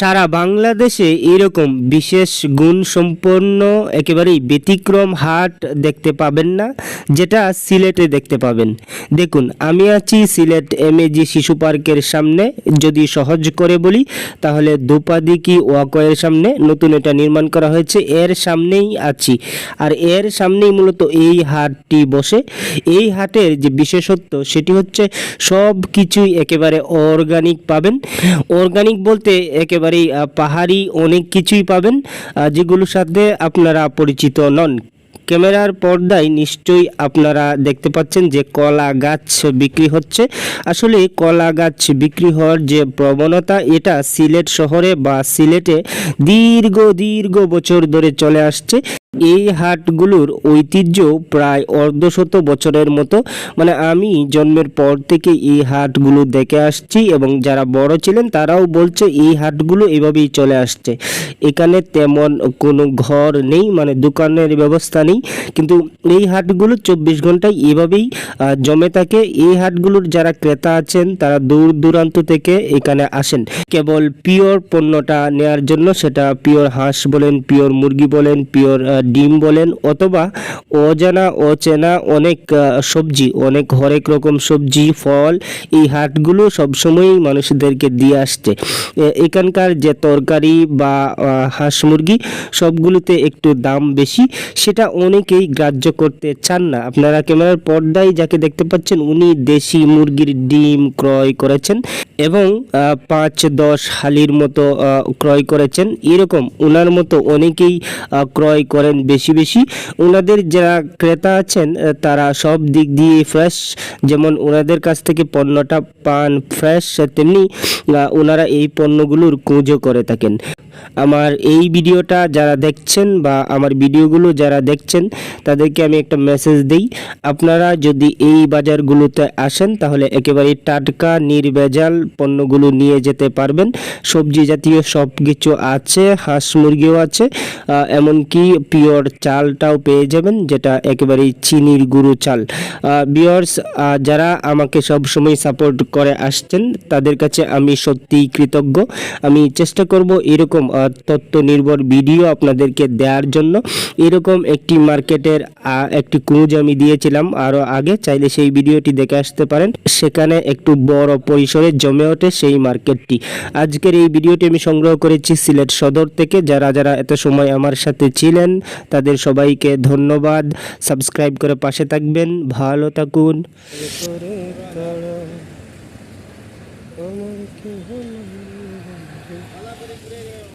সারা বাংলাদেশে এরকম বিশেষ গুণ সম্পন্ন একেবারেই ব্যতিক্রম হাট দেখতে পাবেন না, যেটা সিলেটে দেখতে পাবেন। দেখুন, আমি আছি সিলেট এমএজি শিশু পার্কের সামনে। যদি সহজ করে বলি, তাহলে দুপাদিকি ওয়াকয়ের সামনে নতুন এটা নির্মাণ করা হয়েছে, এর সামনেই আছি। আর এর সামনেই মূলত এই হাটটি বসে। এই হাটের যে বিশেষত্ব, সেটি হচ্ছে সব কিছুই একেবারে অর্গানিক পাবেন। অর্গানিক বলতে একেবারেই পাহাড়ি অনেক কিছুই পাবেন যেগুলোর সাথে আপনারা পরিচিত নন। ক্যামেরার পর্দায় নিশ্চয়ই আপনারা দেখতে পাচ্ছেন যে কলা গাছ বিক্রি হচ্ছে। আসলে কলা গাছ বিক্রি হওয়ার যে প্রবণতা, এটা সিলেট শহরে বা সিলেটে দীর্ঘ দীর্ঘ বছর ধরে চলে আসছে। এই হাটগুলোর ঐতিহ্য প্রায় অর্ধশত বছরের মতো। মানে আমি জন্মের পর থেকে এই হাটগুলো দেখে আসছি এবং যারা বড় ছিলেন তারাও বলছে এই হাটগুলো এভাবেই চলে আসছে। এখানে তেমন কোনো ঘর নেই মানে দোকানের ব্যবস্থা নেই। কিন্তু এই হাটগুলো চব্বিশ ঘন্টায় এভাবেই জমে থাকে। এই হাটগুলোর যারা ক্রেতা আছেন তারা দূর দূরান্ত থেকে এখানে আসেন। কেবল পিওর পণ্যটা নেয়ার জন্য সেটা পিওর হাঁস বলেন, পিওর মুরগি বলেন, পিওর ডিম বলেন অথবা অজানা, অচেনা অনেক সবজি, অনেক হরেক রকম সবজি, ফল, এই হাটগুলো সবসময়ই মানুষদেরকে দিয়ে আসছে। এখানকার যে তরকারি বা হাঁস মুরগি সবগুলোতে একটু দাম বেশি, সেটা অনেকেই গ্রাহ্য করতে চান না। আপনারা ক্যামেরার পর্দায় যাকে দেখতে পাচ্ছেন, উনি দেশি মুরগির ডিম ক্রয় করেছেন এবং পাঁচ, দশ হালির মতো ক্রয় করেছেন। এরকম ওনার মতো অনেকেই ক্রয় করেন বেশি বেশি। ওনাদের যারা ক্রেতা আছেন তারা সব দিক দিয়ে ফ্রেশ যেমন ওনাদের কাছ থেকে পণ্যটা পান ফ্রেশ তেমনি ওনারা এই পণ্যগুলোর কুঁজো করে থাকেন। আমার এই ভিডিওটা যারা দেখছেন বা আমার ভিডিওগুলো যারা দেখছেন, তাদেরকে আমি একটা মেসেজ দিই। আপনারা যদি এই বাজারগুলোতে আসেন, তাহলে একেবারে টাটকা, নির্ভেজাল পণ্যগুলো নিয়ে যেতে পারবেন। সবজি জাতীয় সব কিছু আছে, হাঁস মুরগিও আছে এমনকি পিওর চালটাও পেয়ে যাবেন, যেটা একেবারেই চিনির গুঁড়ো চাল। বিয়ার্স যারা আমাকে সব সময় সাপোর্ট করে আসছেন, তাদের কাছে আমি সত্যিই কৃতজ্ঞ। আমি চেষ্টা করব এরকম তথ্য নির্ভর ভিডিও আপনাদেরকে দেওয়ার জন্য। এরকম একটি মার্কেটের একটি ক্রুজ আমি দিয়েছিলাম আরও আগে, চাইলে সেই ভিডিওটি দেখে আসতে পারেন। সেখানে একটু বড় পরিসরে জমে ওঠে সেই মার্কেটটি। আজকের এই ভিডিওটি আমি সংগ্রহ করেছি সিলেট সদর থেকে। যারা যারা এত সময় আমার সাথে ছিলেন তাদের সবাইকে ধন্যবাদ। সাবস্ক্রাইব করে পাশে থাকবেন। ভালো থাকুন।